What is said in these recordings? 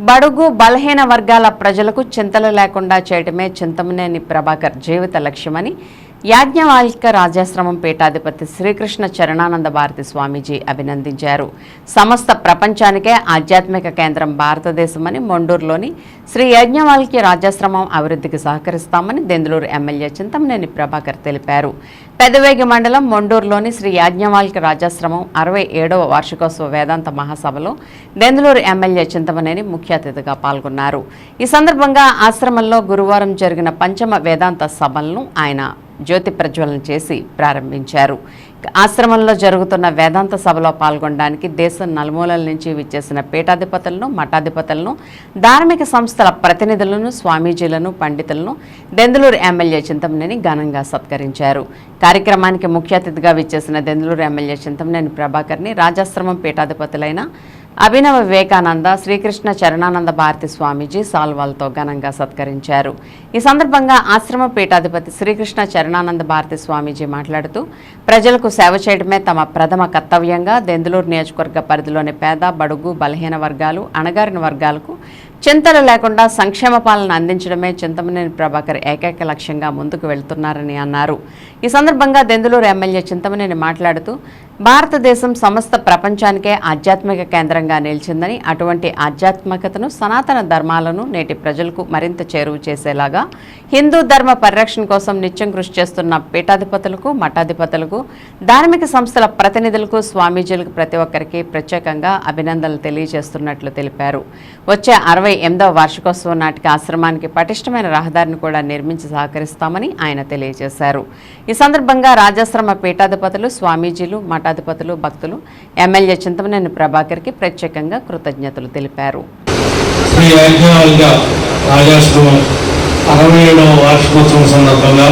బడుగు బలహీన వర్గాల ప్రజలకు చింతలు లేకుండా చేయటమే చింతమనేని ప్రభాకర్ జీవిత లక్ష్యమని యాజ్ఞవాల్క రాజాశ్రమం పీఠాధిపతి శ్రీకృష్ణ చరణానంద భారతి స్వామీజీ అభినందించారు. సమస్త ప్రపంచానికే ఆధ్యాత్మిక కేంద్రం భారతదేశమని మొండూరులోని శ్రీ యజ్ఞవాల్కి రాజాశ్రమం అభివృద్ధికి సహకరిస్తామని దెందులూరు ఎమ్మెల్యే చింతమనేని ప్రభాకర్ తెలిపారు. పెదవేగి మండలం మొండూరులోని శ్రీ యాజ్ఞవాల్క రాజాశ్రమం అరవై ఏడవ వార్షికోత్సవ వేదాంత మహాసభలో దెందులూరు ఎమ్మెల్యే చింతమనేని ముఖ్య అతిథిగా పాల్గొన్నారు. ఈ సందర్భంగా ఆశ్రమంలో గురువారం జరిగిన పంచమ వేదాంత సభలను ఆయన జ్యోతి ప్రజ్వలన చేసి ప్రారంభించారు. ఆశ్రమంలో జరుగుతున్న వేదాంత సభలో పాల్గొనడానికి దేశం నలుమూలల నుంచి విచ్చేసిన పీఠాధిపతులను మఠాధిపతులను ధార్మిక సంస్థల ప్రతినిధులను స్వామీజీలను పండితులను దెందులూరు ఎమ్మెల్యే చింతమనేని ఘనంగా సత్కరించారు. కార్యక్రమానికి ముఖ్య అతిథిగా విచ్చేసిన దెందులూరు ఎమ్మెల్యే చింతమనేని ప్రభాకర్ని రాజాశ్రమం పీఠాధిపతులైన అభినవ వివేకానంద శ్రీకృష్ణ చరణానంద భారతి స్వామీజీ సాల్వాలతో ఘనంగా సత్కరించారు. ఈ సందర్భంగా ఆశ్రమ పీఠాధిపతి శ్రీకృష్ణ చరణానంద భారతి స్వామీజీ మాట్లాడుతూ ప్రజలకు సేవ చేయడమే తమ ప్రథమ కర్తవ్యంగా దెందులూరు నియోజకవర్గ పరిధిలోని పేద బడుగు బలహీన వర్గాలు అణగారిన వర్గాలకు చింతలు లేకుండా సంక్షేమ పాలన అందించడమే చింతమనేని ప్రభాకర్ ఏకైక లక్ష్యంగా ముందుకు వెళ్తున్నారని అన్నారు. ఈ సందర్భంగా దెందులూరు ఎమ్మెల్యే చింతమనేని మాట్లాడుతూ భారతదేశం సమస్త ప్రపంచానికే ఆధ్యాత్మిక కేంద్రంగా నిలిచిందని అటువంటి ఆధ్యాత్మికతను సనాతన ధర్మాలను నేటి ప్రజలకు మరింత చేరువ చేసేలాగా హిందూ ధర్మ పరిరక్షణ కోసం నిత్యం కృషి చేస్తున్న పీఠాధిపతులకు మఠాధిపతులకు ధార్మిక సంస్థల ప్రతినిధులకు స్వామీజీలకు ప్రతి ఒక్కరికి ప్రత్యేకంగా అభినందనలు తెలియజేస్తున్నట్లు తెలిపారు. వచ్చే అరవై ఎనిమిదవ వార్షికోత్సవం నాటికి ఆశ్రమానికి పటిష్టమైన రహదారిని కూడా నిర్మించి సహకరిస్తామని ఆయన తెలియజేశారు. ఈ సందర్భంగా రాజాశ్రమ పీఠాధిపతులు స్వామీజీలు మఠ మఠాధిపతులు భక్తులు ఎమ్మెల్యే చింతమనేని ప్రభాకర్కి ప్రత్యేకంగా కృతజ్ఞతలు తెలిపారు. అరవై ఏడవ వార్షికోత్సవం సందర్భంగా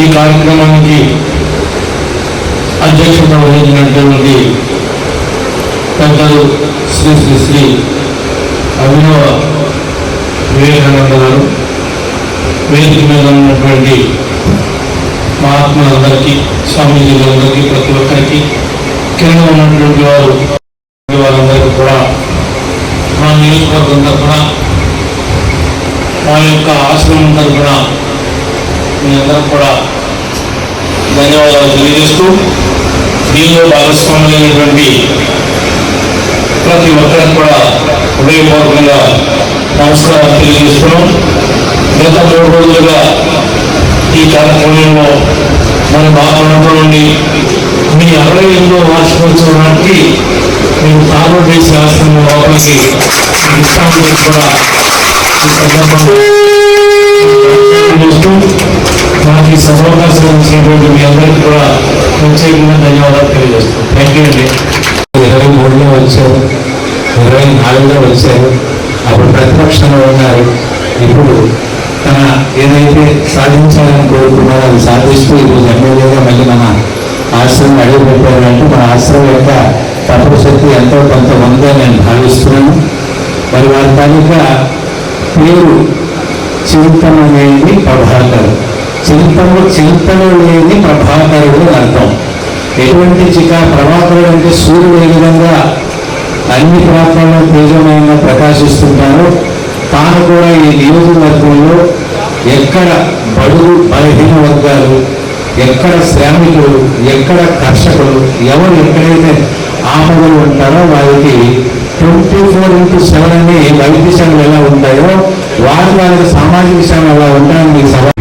ఈ కార్యక్రమానికి అధ్యక్షత వహించినటువంటి పెద్దలు శ్రీ శ్రీ శ్రీ అభినవ వివేకానంద గారు వేదిక మీద ఉన్నటువంటి మహాత్ములందరికీ స్వామీజీలందరికీ ప్రతి ఒక్కరికి కింద ఉన్నటువంటి వారు వారందరికీ కూడా మా నియోజకవర్గం తరఫున మా యొక్క ఆశ్రమం తరఫున మీ అందరం కూడా ధన్యవాదాలు తెలియజేస్తూ దీనిలో భాగస్వాములైనటువంటి ప్రతి ఒక్కరికి కూడా హృదయపూర్వకంగా నమస్కారాలు తెలియజేస్తున్నాం. గత మూడు రోజులుగా ఈ కార్యక్రమంలో మన బాగా నుండి మీ అరవై ఎనిమిదో వార్షికోత్సవం నాటికి మేము తాగుడు శాస్త్రం లోపలికి ఇస్తామని కూడా ఈ సందర్భంగా నాకు ఈ సమావేశం ఇచ్చినటువంటి మీ అందరికీ కూడా ప్రత్యేకంగా ధన్యవాదాలు తెలియజేస్తాను థ్యాంక్ యూ అండి. ఇరవై మూడులో వచ్చారు. ఇరవై నాలుగులో వచ్చారు. అప్పుడు ప్రతిపక్షంలో ఉన్నారు. ఇప్పుడు ఏదైతే సాధించాలని కోరుకున్నారో అది సాధిస్తూ ఈరోజు ఎమ్మెల్యేగా మళ్ళీ మన ఆశ్రమం అడుగుపెట్టారంటే మన ఆశ్రమం యొక్క తపశక్తి ఎంతో కొంత ఉందని నేను భావిస్తున్నాను. మరి వారి తాలూకా పేరు చింతన లేని ప్రభాకరు. చింతన చింతన లేని ప్రభాకరుడు అని అర్థం. ఎటువంటి చిక ప్రభాకరుడు అంటే సూర్యుడు ఏ విధంగా అన్ని ప్రాంతాల్లో తేజమయంగా ప్రకాశిస్తుంటారో తాను కూడా ఈ నియోజకవర్గంలో ఎక్కడ బడుగు బలహీన వర్గాలు ఎక్కడ శ్రామికులు ఎక్కడ కర్షకులు ఎవరు ఎక్కడైతే ఆపదలు ఉంటారో వారికి ట్వంటీ ఫోర్ ఇంటూ సెవెన్ అని వైద్య సేవలు ఎలా ఉంటాయో వారి సామాజిక సేవలు ఎలా ఉంటాయని మీకు